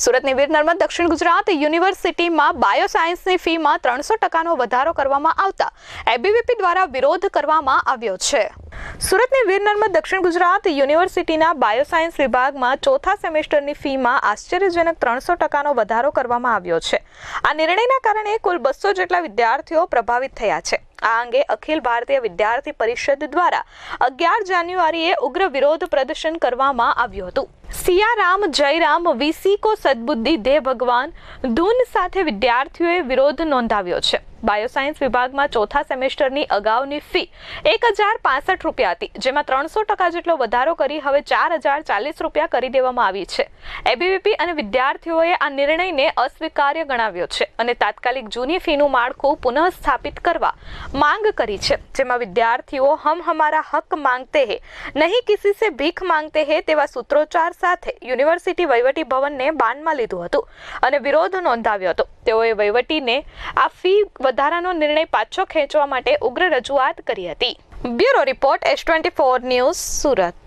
સુરતની વીર નર્મદ દક્ષિણ ગુજરાત યુનિવર્સિટીમાં બાયોસાયન્સની ફીમાં ત્રણસો ટકાનો વધારો કરવામાં આવતા. એબીવીપી દ્વારા વિરોધ કરવામાં આવ્યો છે. સુરતની વીર નર્મદ દક્ષિણ ગુજરાત યુનિવર્સિટીના બાયોસાયન્સ વિભાગમાં ચોથા સેમેસ્ટરની ફીમાં આશ્ચર્યજનક ત્રણસો ટકાનો વધારો કરવામાં આવ્યો છે. આ નિર્ણયના કારણે કુલ બસો જેટલા વિદ્યાર્થીઓ પ્રભાવિત થયા છે. આ અંગે અખિલ ભારતીય વિદ્યાર્થી પરિષદ દ્વારા અગિયાર જાન્યુઆરીએ ઉગ્ર વિરોધ પ્રદર્શન કરવામાં આવ્યું હતું. સિયારામ જયરામ વીસીકો સદબુદ્ધિ, દેહ ભગવાન, ધૂન સાથે વિદ્યાર્થીઓએ વિરોધ નોંધાવ્યો છે. બાયોસાયન્સ વિભાગમાં ચોથા સેમેસ્ટરની અગાઉની ફી એક હજાર પાસઠ રૂપિયા હતી, જેમાં ત્રણસો ટકા જેટલો વધારો કરી હવે ચાર હજાર ચાલીસ રૂપિયા કરી દેવામાં આવી છે. એબીવીપી અને વિદ્યાર્થીઓએ આ નિર્ણયને અસ્વીકાર્ય ગણાવ્યો છે અને તાત્કાલિક જૂની ફીનું માળખું પુનઃ સ્થાપિત કરવા માંગ કરી છે, જેમાં વિદ્યાર્થીઓ હમ હમારા હક માંગતે હે, નહીં કિસી સે ભીખ માંગતે હે તેવા સૂત્રોચ્ચાર સાથે યુનિવર્સિટી વહીવટી ભવનને બાનમાં લીધું હતું અને વિરોધ નોંધાવ્યો હતો. તેઓએ વહીવટીને આ ફી વધારાનો નિર્ણય પાછો ખેંચવા માટે ઉગ્ર રજૂઆત કરી હતી. Bureau report S twenty four news Surat.